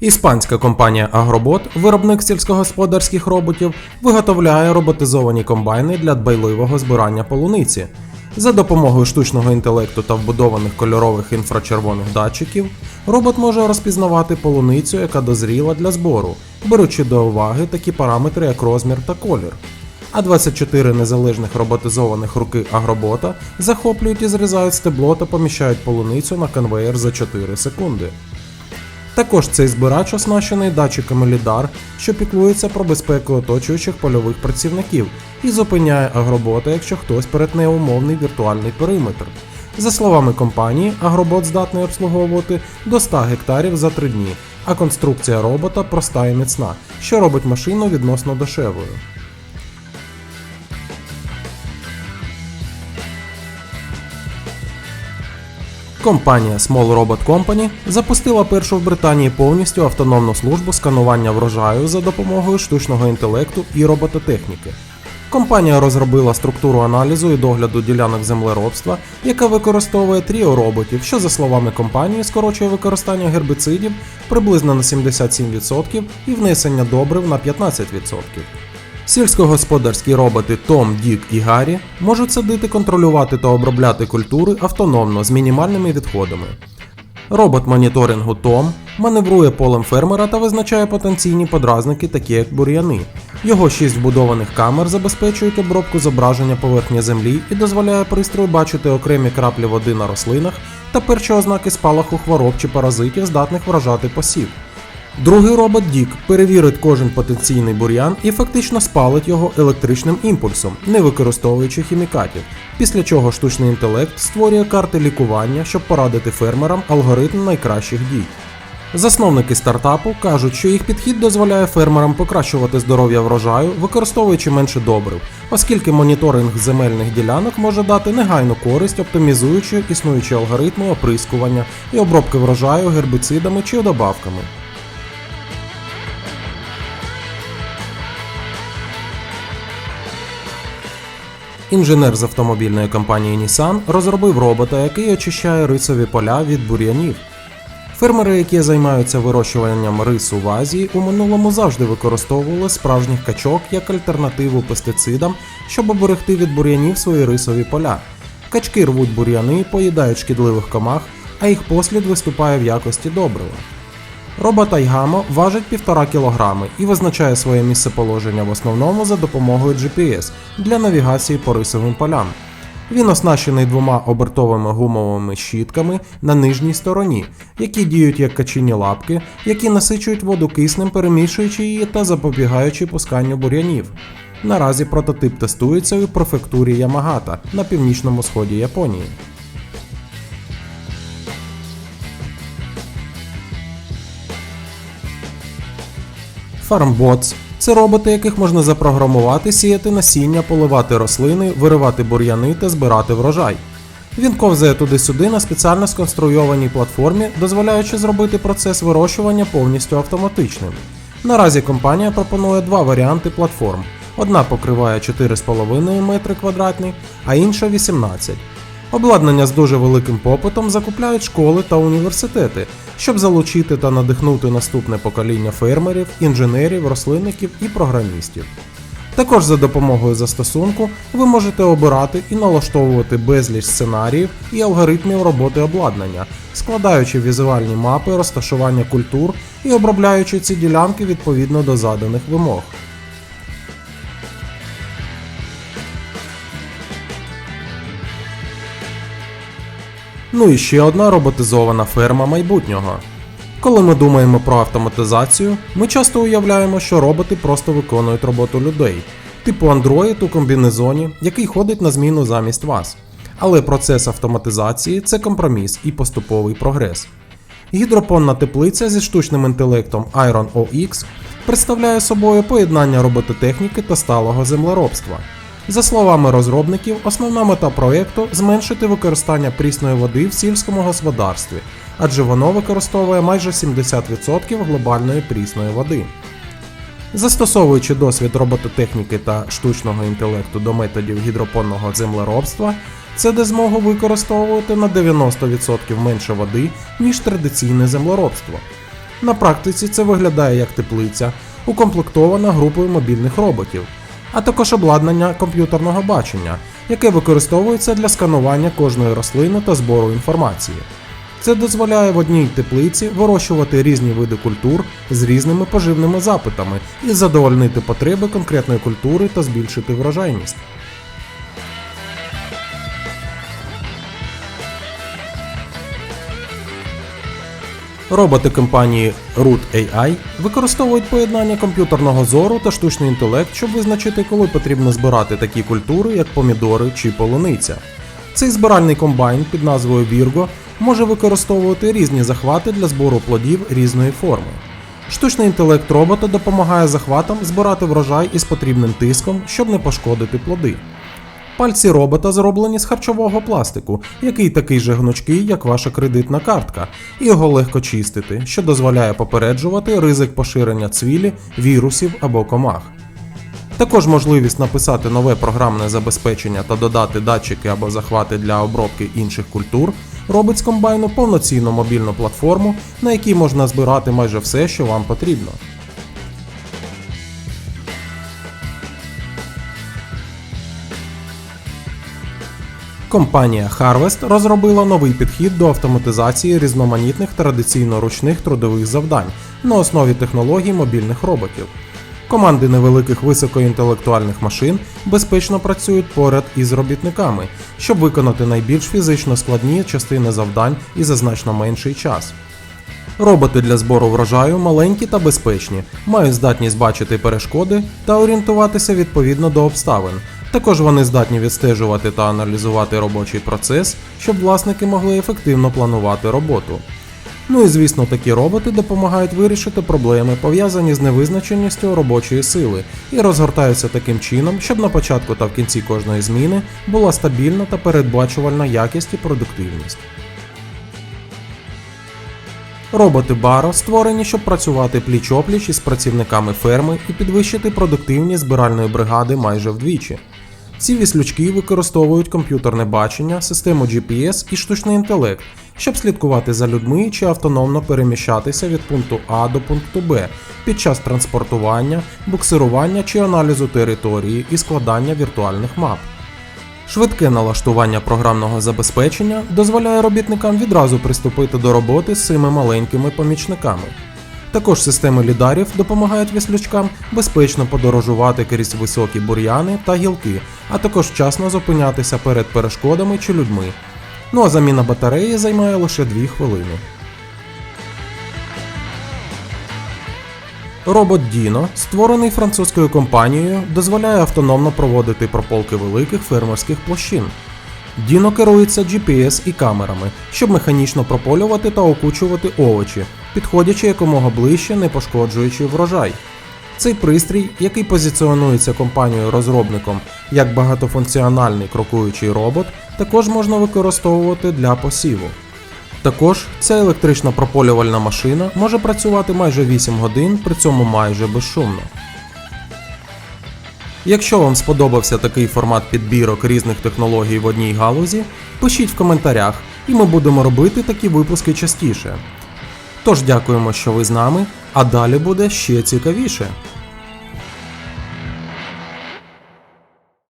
Іспанська компанія Агробот, виробник сільськогосподарських роботів, виготовляє роботизовані комбайни для дбайливого збирання полуниці. За допомогою штучного інтелекту та вбудованих кольорових інфрачервоних датчиків, робот може розпізнавати полуницю, яка дозріла для збору, беручи до уваги такі параметри, як розмір та колір. А 24 незалежних роботизованих руки агробота захоплюють і зрізають стебло та поміщають полуницю на конвеєр за 4 секунди. Також цей збирач оснащений датчиками лідар, що піклується про безпеку оточуючих польових працівників і зупиняє агробота, якщо хтось перетне умовний віртуальний периметр. За словами компанії, агробот здатний обслуговувати до 100 гектарів за 3 дні, а конструкція робота проста і міцна, що робить машину відносно дешевою. Компанія Small Robot Company запустила першу в Британії повністю автономну службу сканування врожаю за допомогою штучного інтелекту і робототехніки. Компанія розробила структуру аналізу і догляду ділянок землеробства, яка використовує тріо роботів, що, за словами компанії, скорочує використання гербіцидів приблизно на 77% і внесення добрив на 15%. Сільськогосподарські роботи Том, Дік і Гаррі можуть садити, контролювати та обробляти культури автономно з мінімальними відходами. Робот моніторингу Том маневрує полем фермера та визначає потенційні подразники, такі як бур'яни. Його шість вбудованих камер забезпечують обробку зображення поверхні землі і дозволяє пристрою бачити окремі краплі води на рослинах та перші ознаки спалаху хвороб чи паразитів, здатних вражати посів. Другий робот Дік перевірить кожен потенційний бур'ян і фактично спалить його електричним імпульсом, не використовуючи хімікатів, після чого штучний інтелект створює карти лікування, щоб порадити фермерам алгоритм найкращих дій. Засновники стартапу кажуть, що їх підхід дозволяє фермерам покращувати здоров'я врожаю, використовуючи менше добрив, оскільки моніторинг земельних ділянок може дати негайну користь, оптимізуючи існуючі алгоритми оприскування і обробки врожаю гербіцидами чи добавками. Інженер з автомобільної компанії Nissan розробив робота, який очищає рисові поля від бур'янів. Фермери, які займаються вирощуванням рису в Азії, у минулому завжди використовували справжніх качок як альтернативу пестицидам, щоб оберегти від бур'янів свої рисові поля. Качки рвуть бур'яни, поїдають шкідливих комах, а їх послід виступає в якості добрива. Робот Айгамо важить 1,5 кг і визначає своє місцеположення в основному за допомогою GPS для навігації по рисовим полям. Він оснащений двома обертовими гумовими щітками на нижній стороні, які діють як качині лапки, які насичують воду киснем, перемішуючи її та запобігаючи пусканню бур'янів. Наразі прототип тестується у префектурі Ямагата на північному сході Японії. Farmbots – це роботи, яких можна запрограмувати, сіяти насіння, поливати рослини, виривати бур'яни та збирати врожай. Він ковзає туди-сюди на спеціально сконструйованій платформі, дозволяючи зробити процес вирощування повністю автоматичним. Наразі компанія пропонує два варіанти платформ. Одна покриває 4,5 метри квадратні, а інша 18. Обладнання з дуже великим попитом закупляють школи та університети, щоб залучити та надихнути наступне покоління фермерів, інженерів, рослинників і програмістів. Також за допомогою застосунку ви можете обирати і налаштовувати безліч сценаріїв і алгоритмів роботи обладнання, складаючи візуальні мапи розташування культур і обробляючи ці ділянки відповідно до заданих вимог. Ну і ще одна роботизована ферма майбутнього. Коли ми думаємо про автоматизацію, ми часто уявляємо, що роботи просто виконують роботу людей, типу Android у комбінезоні, який ходить на зміну замість вас. Але процес автоматизації це компроміс і поступовий прогрес. Гідропонна теплиця зі штучним інтелектом Iron OX представляє собою поєднання робототехніки та сталого землеробства. За словами розробників, основна мета проєкту зменшити використання прісної води в сільському господарстві, адже воно використовує майже 70% глобальної прісної води. Застосовуючи досвід робототехніки та штучного інтелекту до методів гідропонного землеробства, це де змогу використовувати на 90% менше води, ніж традиційне землеробство. На практиці це виглядає як теплиця, укомплектована групою мобільних роботів, а також обладнання комп'ютерного бачення, яке використовується для сканування кожної рослини та збору інформації. Це дозволяє в одній теплиці вирощувати різні види культур з різними поживними запитами і задовольнити потреби конкретної культури та збільшити врожайність. Роботи компанії Root AI використовують поєднання комп'ютерного зору та штучний інтелект, щоб визначити, коли потрібно збирати такі культури, як помідори чи полуниця. Цей збиральний комбайн під назвою Virgo може використовувати різні захвати для збору плодів різної форми. Штучний інтелект робота допомагає захватам збирати врожай із потрібним тиском, щоб не пошкодити плоди. Пальці робота зроблені з харчового пластику, який такий же гнучкий, як ваша кредитна картка, і його легко чистити, що дозволяє попереджувати ризик поширення цвілі, вірусів або комах. Також можливість написати нове програмне забезпечення та додати датчики або захвати для обробки інших культур робить з комбайну повноцінну мобільну платформу, на якій можна збирати майже все, що вам потрібно. Компанія Harvest розробила новий підхід до автоматизації різноманітних традиційно ручних трудових завдань на основі технологій мобільних роботів. Команди невеликих високоінтелектуальних машин безпечно працюють поряд із робітниками, щоб виконати найбільш фізично складні частини завдань і за значно менший час. Роботи для збору врожаю маленькі та безпечні, мають здатність бачити перешкоди та орієнтуватися відповідно до обставин. Також вони здатні відстежувати та аналізувати робочий процес, щоб власники могли ефективно планувати роботу. Ну і звісно, такі роботи допомагають вирішити проблеми, пов'язані з невизначеністю робочої сили, і розгортаються таким чином, щоб на початку та в кінці кожної зміни була стабільна та передбачувальна якість і продуктивність. Роботи Баро створені, щоб працювати пліч-опліч із працівниками ферми і підвищити продуктивність збиральної бригади майже вдвічі. Ці віслючки використовують комп'ютерне бачення, систему GPS і штучний інтелект, щоб слідкувати за людьми чи автономно переміщатися від пункту А до пункту Б під час транспортування, буксирування чи аналізу території і складання віртуальних мап. Швидке налаштування програмного забезпечення дозволяє робітникам відразу приступити до роботи з цими маленькими помічниками. Також системи лідарів допомагають віслючкам безпечно подорожувати крізь високі бур'яни та гілки, а також вчасно зупинятися перед перешкодами чи людьми. Ну а заміна батареї займає лише 2 хвилини. Робот Dino, створений французькою компанією, дозволяє автономно проводити прополки великих фермерських площин. Dino керується GPS і камерами, щоб механічно прополювати та окучувати овочі, підходячи якомога ближче, не пошкоджуючи врожай. Цей пристрій, який позиціонується компанією-розробником як багатофункціональний крокуючий робот, також можна використовувати для посіву. Також ця електрична прополювальна машина може працювати майже 8 годин, при цьому майже безшумно. Якщо вам сподобався такий формат підбірок різних технологій в одній галузі, пишіть в коментарях, і ми будемо робити такі випуски частіше. Тож дякуємо, що ви з нами, а далі буде ще цікавіше.